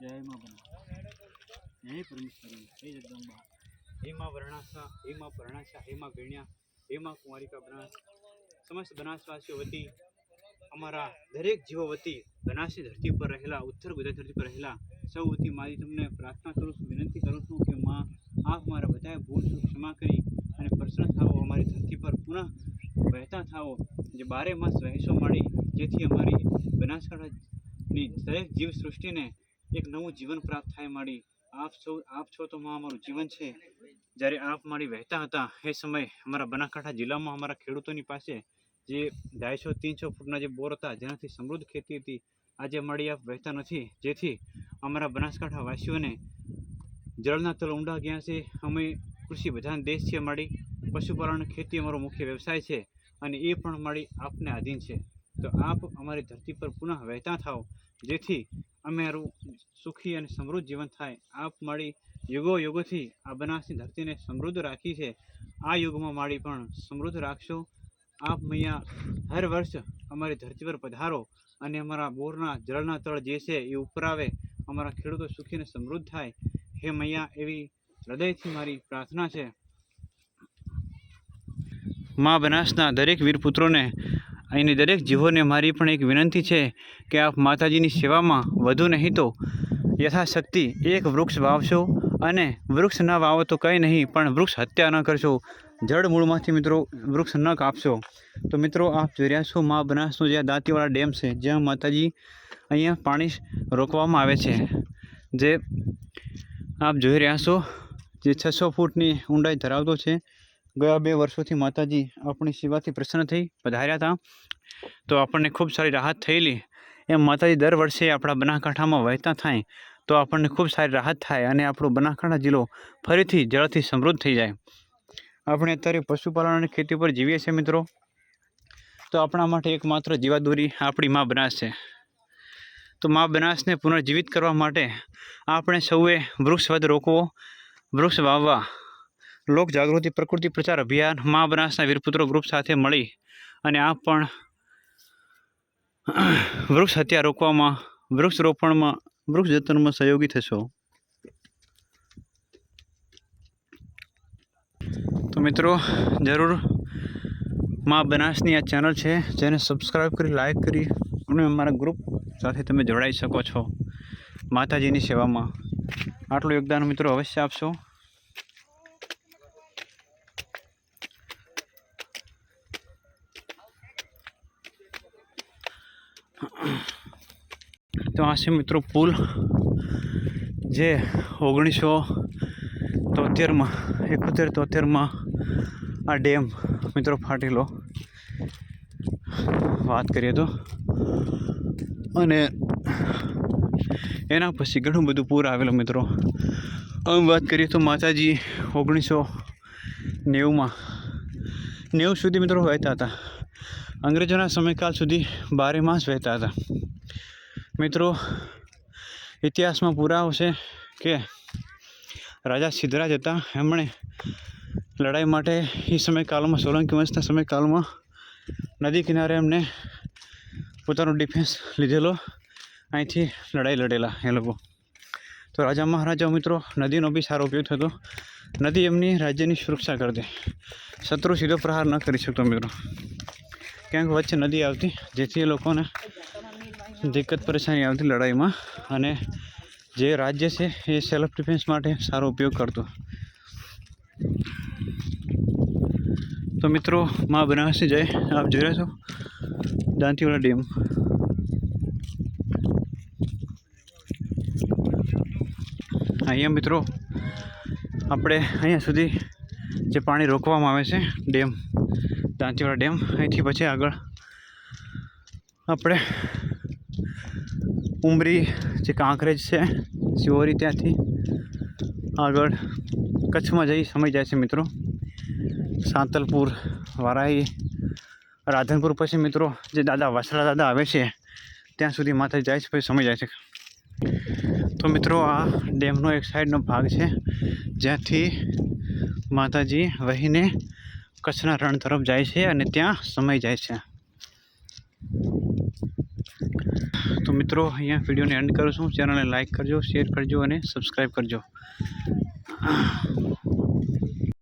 જય માં બના જય પરમેશ્વરી જય જગદંબા. હે વર્ણાસા હે માં પરણાસા હે માં ગણ્યા, હેમાં કુંવારિકા બનાસ. સમસ્ત બનાસવાસીઓ વતી, અમારા દરેક જીવો વતી બનાસની ધરતી પર રહેલા, ઉત્તર ગુજરાત ધરતી પર રહેલા, સૌ વતી મારી તમને પ્રાર્થના કરું છું, વિનંતી કરું છું કે માં આપ મારા બધાએ ભૂલ ચૂક ક્ષમા કરી અને પ્રસન્ન થાઓ, અમારી ધરતી પર પુનઃ વહેતા થાઓ, જે બારે માસ વહેશો મળી, જેથી અમારી બનાસકાંઠાની દરેક જીવ સૃષ્ટિને એક નવું જીવન પ્રાપ્ત થાય મારી. આપ છો આપ છો તો અમારું જીવન છે. જ્યારે આપ મારી વહેતા હતા, એ સમય અમારા બનાસકાંઠા જિલ્લામાં અમારા ખેડૂતોની પાસે જે ઢાઈસો ત્રણસો ફૂટના જે બોર હતા, જેનાથી સમૃદ્ધ ખેતી હતી, આજે મળી આપ વહેતા નથી. જેથી અમારા બનાસકાંઠા વાસીઓને જળના તળ ઊંડા ગયા છે. અમે કૃષિ પ્રધાન દેશ છે મારી. પશુપાલન ખેતી અમારો મુખ્ય વ્યવસાય છે અને એ પણ મારી આપને આધીન છે. તો આપ અમારી ધરતી પર પુનઃ વહેતા થાઓ. જેથી અમારું સુખી અને સમૃદ્ધ જીવન થાય. આપ મારી યુગો યુગોથી આ બનાસની ધરતીને સમૃદ્ધ રાખી છે. આ યુગમાં મારી પણ સમૃદ્ધ રાખશો. આપ મૈયા હર વર્ષ અમારી ધરતી પર પધારો અને અમારા બોરના જળના તળ જે છે એ ઉપરાવે અમારા ખેડૂતો સુખી અને સમૃદ્ધ થાય. હે મૈયા, એવી હૃદયથી મારી પ્રાર્થના છે. મા બનાસના દરેક વીર પુત્રોને અહીંની દરેક જીવોને મારી પણ એક વિનંતી છે કે આપ માતાજીની સેવામાં વધુ નહીં તો યથાશક્તિ એક વૃક્ષ વાવશો અને વૃક્ષ ન વાવો તો કંઈ નહીં, પણ વૃક્ષ હત્યા ન કરશો. જળ મૂળમાંથી મિત્રો વૃક્ષ ન કાપશો. તો મિત્રો આપ જોઈ રહ્યા છો મા બનાસનો જે દાંતીવાળા ડેમ છે, જ્યાં માતાજી અહીંયા પાણી રોકવામાં આવે છે. જે આપ જોઈ રહ્યા છો, જે છસો ફૂટની ઊંડાઈ ધરાવતો છે. ગયા બે વર્ષોથી માતાજી આપણી સેવાથી પ્રસન્ન થઈ, પધાર્યા હતા તો આપણને ખૂબ સારી રાહત થયેલી. એમ માતાજી દર વર્ષે આપણા બનાસકાંઠામાં વહેતા થાય, તો આપણને ખૂબ સારી રાહત થાય અને આપણો બનાસકાંઠા જિલ્લો ફરીથી જળથી સમૃદ્ધ થઈ જાય. આપણે અત્યારે પશુપાલન અને ખેતી પર જીવીએ છીએ મિત્રો. તો આપણા માટે એકમાત્ર જીવાદોરી આપણી મા બનાસ છે. તો મા બનાસને પુનર્જીવિત કરવા માટે આપણે સૌએ વૃક્ષવદ રોકવો વૃક્ષ વાવવા લોક જાગૃતિ પ્રકૃતિ પ્રચાર અભિયાન મા બનાસના વીરપુત્રો ગ્રુપ સાથે મળી અને આ પણ વૃક્ષ હત્યા રોકવામાં, વૃક્ષ રોપણમાં, વૃક્ષ જતનમાં સહયોગી થશો. તો મિત્રો, જરૂર મા બનાસની આ ચેનલ છે, જેને સબસ્ક્રાઈબ કરી લાઈક કરી અને અમારા ગ્રુપ સાથે તમે જોડાઈ શકો છો. માતાજીની સેવામાં. આટલું યોગદાન મિત્રો અવશ્ય આપશો. તો આ છે મિત્રો પુલ, જે ઓગણીસો તોતેરમાં એકોતેર તોતેરમાં આ ડેમ મિત્રો ફાટેલો. વાત કરીએ તો. અને એના પછી ઘણું બધું પૂર આવેલું મિત્રો. આમ વાત કરીએ તો માતાજી ઓગણીસો નેવુંમાં, નેવું સુધી મિત્રો વહેતા હતા. અંગ્રેજોના સમયકાલ સુધી બારે માસ વહેતા હતા. મિત્રો, ઇતિહાસમાં પુરાવો છે કે રાજા સિદ્ધરાજ હતા. એમણે લડાઈ માટે એ સમયકાલમાં સોલંકી વંશના સમયકાલમાં નદી કિનારે એમને પોતાનો ડિફેન્સ લીધેલો. અહીંથી લડાઈ લડેલા એ લોકો. તો રાજા મહારાજા મિત્રો, નદીનો બી સારો ઉપયોગ થતો. નદી એમની રાજ્યની સુરક્ષા કરતી. શત્રુ સીધો પ્રહાર ન કરી શકતો મિત્રો. ક્યાંક વચ્ચે નદી આવતી, જેથી એ લોકોને દિક્કત પરેશાની આવતી લડાઈમાં. અને જે રાજ્ય છે, એ સેલ્ફ ડિફેન્સ માટે સારો ઉપયોગ કરતો. તો મિત્રો, મા બનાસી જય. આપ જોઈ રહ્યા છો? દાંતીવાડા ડેમ. અહીંયા મિત્રો, આપણે અહીંયા સુધી જે પાણી રોકવામાં આવે છે, ડેમ. દાંતીવાડા ડેમ, અહીંથી પછી આગળ આપણે ઉમરી જે કાંકરેજ છે, સિવોરી ત્યાંથી આગળ કચ્છમાં જઈ સમય જાય છે મિત્રો. સાંતલપુર, વારાહી, રાધનપુર પછી મિત્રો જે દાદા વસરા દાદા આવે છે, ત્યાં સુધી માથે જાય છે, પછી સમય જાય છે. તો મિત્રો આ ડેમનો એક સાઈડનો ભાગ છે, જ્યાંથી માતાજી વહીને કચ્છના રણ તરફ જાય છે અને ત્યાં સમય જાય છે. તો મિત્રો, અહીંયા વિડીયોને એન્ડ કરું છું. ચેનલને લાઇક કરજો શેર કરજો અને સબસ્ક્રાઈબ કરજો.